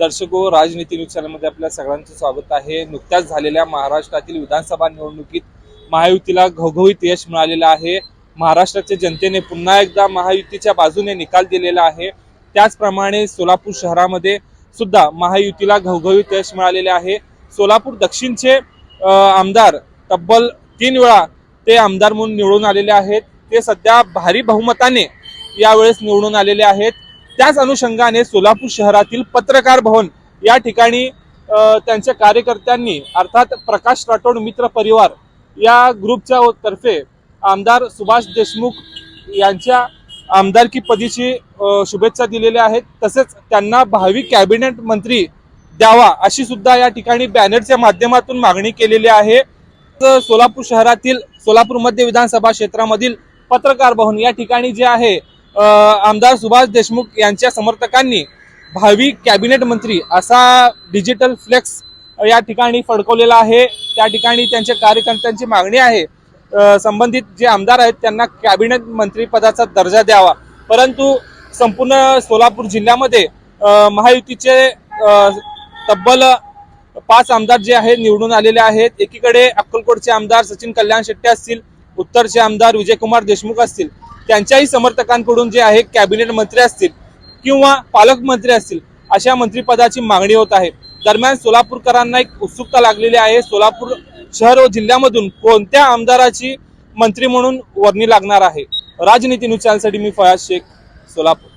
दर्शको राजनीती न्यूज चॅनलमध्ये आपल्या सगळ्यांचं स्वागत आहे. नुकत्याच झालेल्या महाराष्ट्रातील विधानसभा निवडणुकीत महायुतीला घवघवीत यश मिळालेलं आहे. महाराष्ट्राच्या जनतेने पुन्हा एकदा महायुतीच्या बाजूने निकाल दिलेला आहे. त्याचप्रमाणे सोलापूर शहरामध्ये सुद्धा महायुतीला घवघवीत यश मिळालेले आहे. सोलापूर दक्षिणचे आमदार तब्बल तीन वेळा ते आमदार म्हणून निवडून आलेले आहेत. ते सध्या भारी बहुमताने यावेळेस निवडून आलेले आहेत. त्याच अनुषंगाने सोलापूर शहरातील पत्रकार भवन या ठिकाणी त्यांच्या कार्यकर्त्यांनी अर्थात प्रकाश राठोड मित्र परिवार या ग्रुपच्या तर्फे आमदार सुभाष देशमुख यांच्या आमदारकी पदीची शुभेच्छा दिलेल्या आहेत. तसेच त्यांना भावी कॅबिनेट मंत्री द्यावा अशी सुद्धा या ठिकाणी बॅनरच्या माध्यमातून मागणी केलेली आहे. तर सोलापूर शहरातील सोलापूर मध्य विधानसभा क्षेत्रामधील पत्रकार भवन या ठिकाणी जे आहे आमदार सुभाष देशमुख यांच्या समर्थकांनी भावी कॅबिनेट मंत्री असा डिजिटल फ्लेक्स या ठिकाणी फडकवलेला आहे. त्या ठिकाणी त्यांच्या कार्यकर्त्यांची मागणी आहे. संबंधित जे आमदार आहेत त्यांना कॅबिनेट मंत्रीपदाचा दर्जा द्यावा. परंतु संपूर्ण सोलापूर जिल्ह्यामध्ये महायुतीचे तब्बल पाच आमदार जे आहेत निवडून आलेले आहेत. एकीकडे अक्कलकोटचे आमदार सचिन कल्याण शेट्टी असतील उत्तरचे आमदार विजयकुमार देशमुख असतील. त्यांच्याही समर्थकांकडून जे आहे कॅबिनेट मंत्री असतील किंवा पालकमंत्री असतील अशा मंत्रिपदाची मागणी होत आहे. दरम्यान सोलापूरकरांना एक उत्सुकता लागलेली आहे. सोलापूर शहर व जिल्ह्यामधून कोणत्या आमदाराची मंत्री म्हणून वर्णी लागणार आहे? राजनीती न्यूज चॅनलसाठी मी फयाज शेख सोलापूर.